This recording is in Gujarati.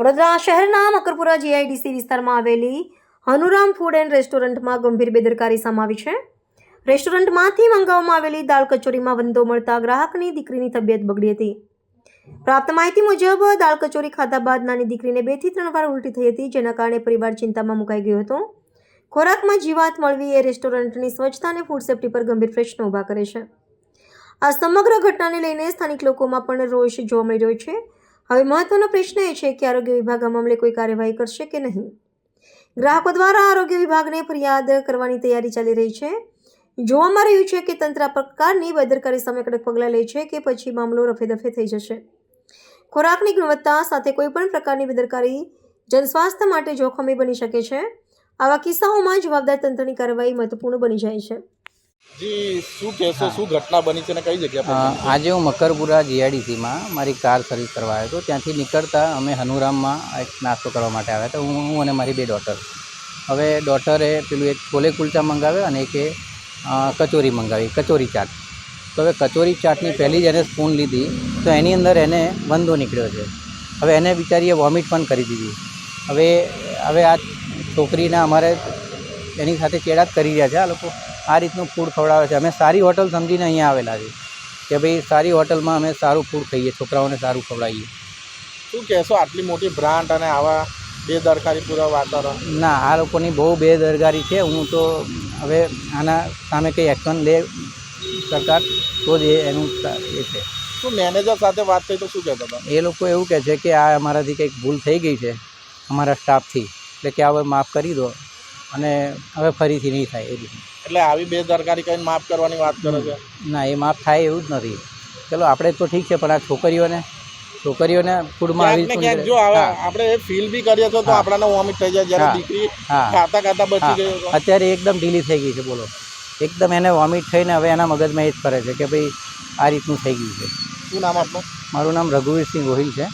વડોદરા શહેરના મકરપુરા જીઆઈડીસી વિસ્તારમાં આવેલી હનુરામ ફૂડ એન્ડ રેસ્ટોરન્ટમાં ગંભીર બેદરકારી સમાવી છે. રેસ્ટોરન્ટમાંથી મંગાવવામાં આવેલી દાળ કચોરીમાં વંદો મળતા ગ્રાહકની દીકરીની તબિયત બગડી હતી. પ્રાપ્ત માહિતી મુજબ, દાળ કચોરી ખાધા બાદ નાની દીકરીને બેથી ત્રણ વાર ઉલટી થઈ હતી, જેના કારણે પરિવાર ચિંતામાં મુકાઈ ગયો હતો. ખોરાકમાં જીવાત મળવી એ રેસ્ટોરન્ટની સ્વચ્છતા અને ફૂડ સેફ્ટી પર ગંભીર પ્રશ્નો ઊભા કરે છે. આ સમગ્ર ઘટનાને લઈને સ્થાનિક લોકોમાં પણ રોષ જોવા મળી રહ્યો છે. હવે મહત્વનો પ્રશ્ન એ છે કે આરોગ્ય વિભાગ આ મામલે કોઈ કાર્યવાહી કરશે કે નહીં? ગ્રાહકો દ્વારા આરોગ્ય વિભાગને ફરિયાદ કરવાની તૈયારી ચાલી રહી છે. જોવામાં રહ્યું છે કે તંત્ર આ પ્રકારની બેદરકારી સામે કડક પગલાં લે છે કે પછી મામલો રફેદફે થઈ જશે. ખોરાકની ગુણવત્તા સાથે કોઈપણ પ્રકારની બેદરકારી જનસ્વાસ્થ્ય માટે જોખમી બની શકે છે. આવા કિસ્સાઓમાં જવાબદાર તંત્રની કાર્યવાહી મહત્વપૂર્ણ બની જાય છે. જી શું કહેશો? શું ઘટના બની છે અને કઈ જગ્યા? આજે હું મકરપુરા જીઆઈડીસીમાં મારી કાર સર્વિસ કરવા આવ્યો હતો. ત્યાંથી નીકળતા અમે હનુરામમાં એક નાસ્તો કરવા માટે આવ્યા હતા. હું હું અને મારી બે ડોટર. હવે ડોટરે પેલું એક છોલે કુલચા મંગાવ્યો અને એક કચોરી મંગાવી કચોરી ચાટ. તો હવે કચોરી ચાટની પહેલી જ એને સ્પૂન લીધી તો એની અંદર એને વંદો નીકળ્યો છે. હવે એને બિચારીએ વોમિટ પણ કરી દીધી. હવે હવે આ છોકરીને અમારે એની સાથે ચેડા કરી રહ્યા છે આ લોકો. આ રીતનું ફૂડ ખવડાવે છે. અમે સારી હોટલ સમજીને અહીંયા આવેલા છે કે ભાઈ સારી હોટલમાં અમે સારું ફૂડ ખાઈએ છોકરાઓને સારું ખવડાવીએ. શું કહેશો? આટલી મોટી બ્રાન્ડ અને આવા બેદરકારી પૂરા વાતાવરણ? ના આ લોકોની બહુ બેદરકારી છે. હું તો હવે આના સામે કંઈ એક્શન લે સરકાર તો જ એનું એ છે. શું મેનેજર સાથે વાત થઈ તો શું કહેતા હતા? એ લોકો એવું કહે છે કે આ અમારાથી કંઈક ભૂલ થઈ ગઈ છે અમારા સ્ટાફથી એટલે કે આ હવે માફ કરી દો અને હવે ફરીથી નહીં થાય એ રીતનું. એટલે આવી બેદરકારી કરીને માફ કરવાની વાત કરે છે? ના એ માફ થાય એવું જ નથી. ચલો આપણે તો ઠીક છે પણ આ છોકરીઓને છોકરીઓને ફૂડમાં આવી ક્યાંક જો. આપણે ફીલ બી કરીએ તો. આપણાને વોમિટ થઈ જાય. જ્યારે દીકરી ખાતા ખાતા બચી ગઈ અત્યારે એકદમ ઢીલી થઈ ગઈ છે બોલો. એકદમ એને વોમિટ થઈને હવે એના મગજમાં એ જ ફરે છે કે ભાઈ આ રીતનું થઈ ગયું છે. શું નામ આપનું? મારું નામ રઘુવીરસિંહ ગોહિલ છે.